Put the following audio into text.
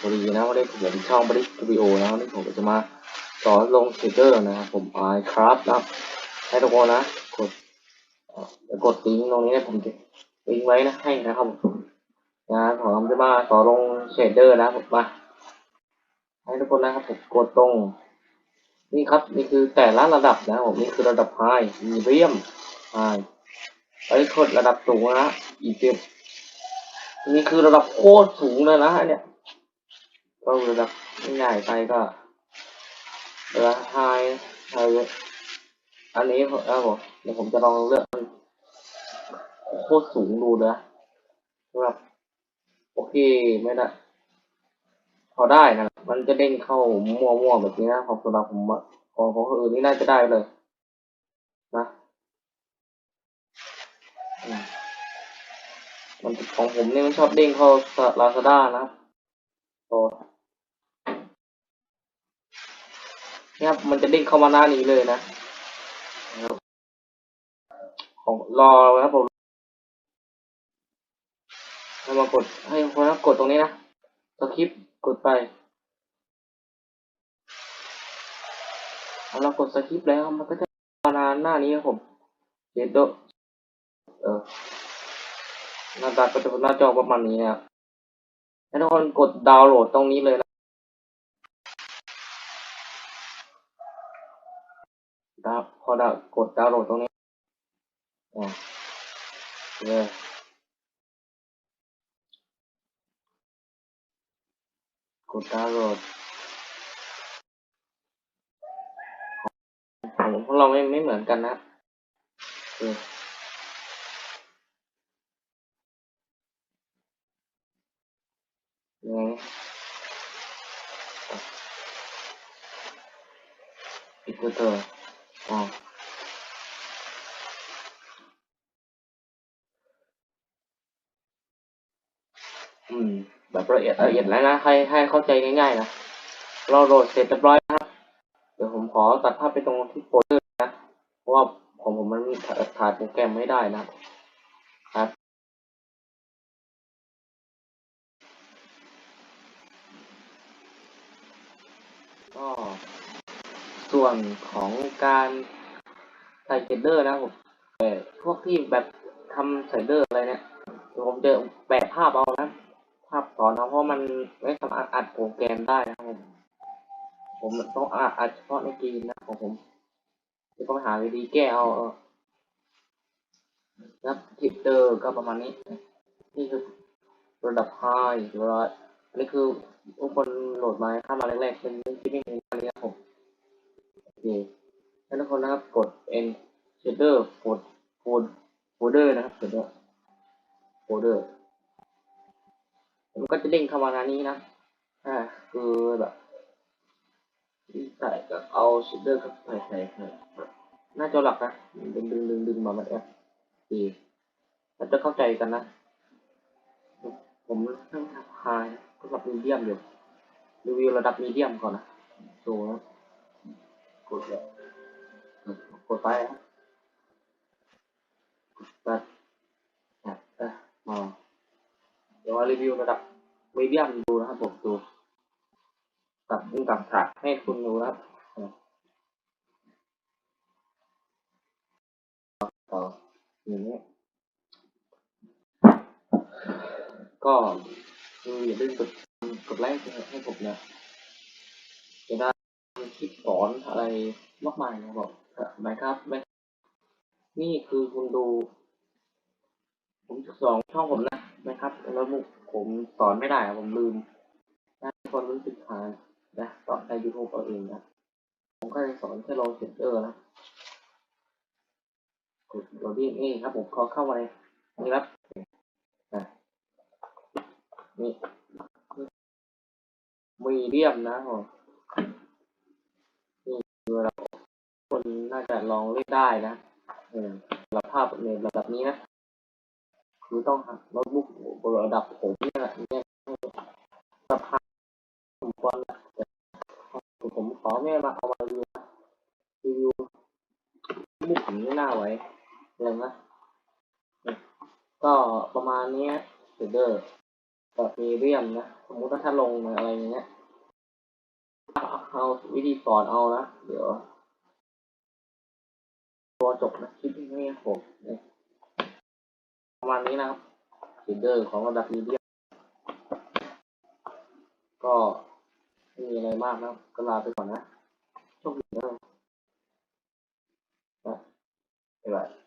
สวัสดีนะวันนี้ผมอยู่ช่องบริสตูดิโอนะวันนี้ผมจะมาสอนลงเชดเดอร์นะครับผมไอครับนะให้ทุกคนนะกดกดลิงก์ตรงนี้นะผมจะลิงก์ไว้นะให้นะครับผมนะผมจะมาสอนลงเชดเดอร์นะผมมาให้ทุกคนนะครับผมกดตรงนี่ครับนี่คือแต่ละระดับนะผมนี่คือระดับไฮมีเรียมไฮไอ้กดระดับสูงนะอีเมนี่คือระดับโคตรสูงเลยนะเนี่ย ก็ระดับง่ายๆไปก็ระดับไฮไฮอันนี้ผมเดี๋ยวผมจะลองเลือกโคตรสูงดูนะแบบโอเคไม่ได้พอได้นะมันจะเด้งเข้ามั่วๆแบบนี้นะของสำหรับผมอะของของคนอื่นนี่น่าจะได้เลย นะมมันของผมนี่มันชอบเด้งเข้าลาซาด้านะครับโอ้เครับ มันจะเด้งเข้ามาหน้านี้เลยนะนะครับของรอนะครับผมให้มากดให้คนนะกดตรงนี้นะสคริปต์กดไปเอาเรากดสคริปต์แล้วมันก็จะมาหน้าหน้านี้ครับผมเจ็ดโดเออหน้าตาก็จะหน้าจอประมาณนี้นะครับให้ทุกคนกดดาวน์โหลดตรงนี้เลยนะดาว พอดาวกดดาวน์โหลดตรงนี้อ่าเลยกดดาวน์โหลดของพวกเราไม่ไม่เหมือนกันนะโอเคยังไงอีกตัว อ๋ออืม แบบละเอียดละเอียดแล้วนะให้ให้เข้าใจง่ายๆนะเราโหลดเสร็จเรียบร้อยนะครับ เดี๋ยวผมขอตัดภาพไปตรงที่โฟลเดอร์นะเพราะว่าของผมมันถ่ายโปรแกรมไม่ได้นะครับครับก็ ส่วนของการใส่เชดเดอร์นะผมแต่พวกที่แบบทำเชดเดอร์อะไรเนี่ยผมจะแปะภาพเอานะภาพสอนนะเพราะมันไม่สามารถอัดโปรแกรมได้นะผมผมต้องอัดอัดเฉพาะในเกมนนะของผมจะต้องหาวิธีแก้เอาครับทิปเตอร์ก็ประมาณนี้ นี่คือระดับไฮระดับอันนี้คือทุกคนโหลดมาข้ามาแรกๆเป็นเรื่องที่ไม่มีอันนี้ครับผ แล้วทุกคนนะครับกด N shader กด Folder นะครับ shader folder มันก็จะเด้งเข้ามาหน้านี้นะ อ่า คือแบบใส่กับเอาชิดเดอร์กับใส่ใส่ใส่หน้าจอหลักนะ ดึงดึงดึงดึงมามันแอปดีเราจะเข้าใจกันนะ ผมเพิ่งทำไฮก็แบบมีเดียมอยู่ รีวิวระดับมีเดียมก่อนนะดูนะ ไปนะกดไปอะเออมาเดี๋ยวมารีวิวระดับมีเดียมดูนะครับผมดูกับยิ่งกับฉากให้คุณดูนะครับต่ออย่างนี้ก็คืออย่าลืมกดกดไลค์ให้ผมนะจะได้คลิปสอนอะไรมากมายนะบอก ไหมครับไหมนี่คือคุณดู ผมสองช่องผมนะนะครับ แล้วผมสอนไม่ได้ผมลืมนะคนรู้สึกหายนะสอนในยูทูบเอาเองนะ ผมก็จะสอนแค่ลองเซนเตอร์นะกดตัวที่นี่ครับ ผมขอเข้ามาในนี่ครับนะนี่มีเดียมนะผมนี่คือเราค น่าจะลองเล่นได้นะเออระดับภาพในระดับนี้นะ คือต้องหัดโน้ตบุ๊กระดับผมเนี่ยแหละเนี่ยสภาพผมควรนะแต่ผมขอแม่มาเอามารีวิวนะรีวิวบุ๊กผมไม่น่าไว้เลยนะก็ประมาณนี้เดอร์แต่แบบมีเรียมนะ สมมุติว่าถ้าลงอะไรอย่างเงี้ยเอาเอาวิธีสอนเอานะ เดี๋ยว ตัวจบนะคลิปนี้ผมประมาณนี้นะครับเฮดเดอร์ของระดับมีเดียก็ไม่มีอะไรมากนะก็ลาไปก่อนนะโชคดีนะบ๊ายบาย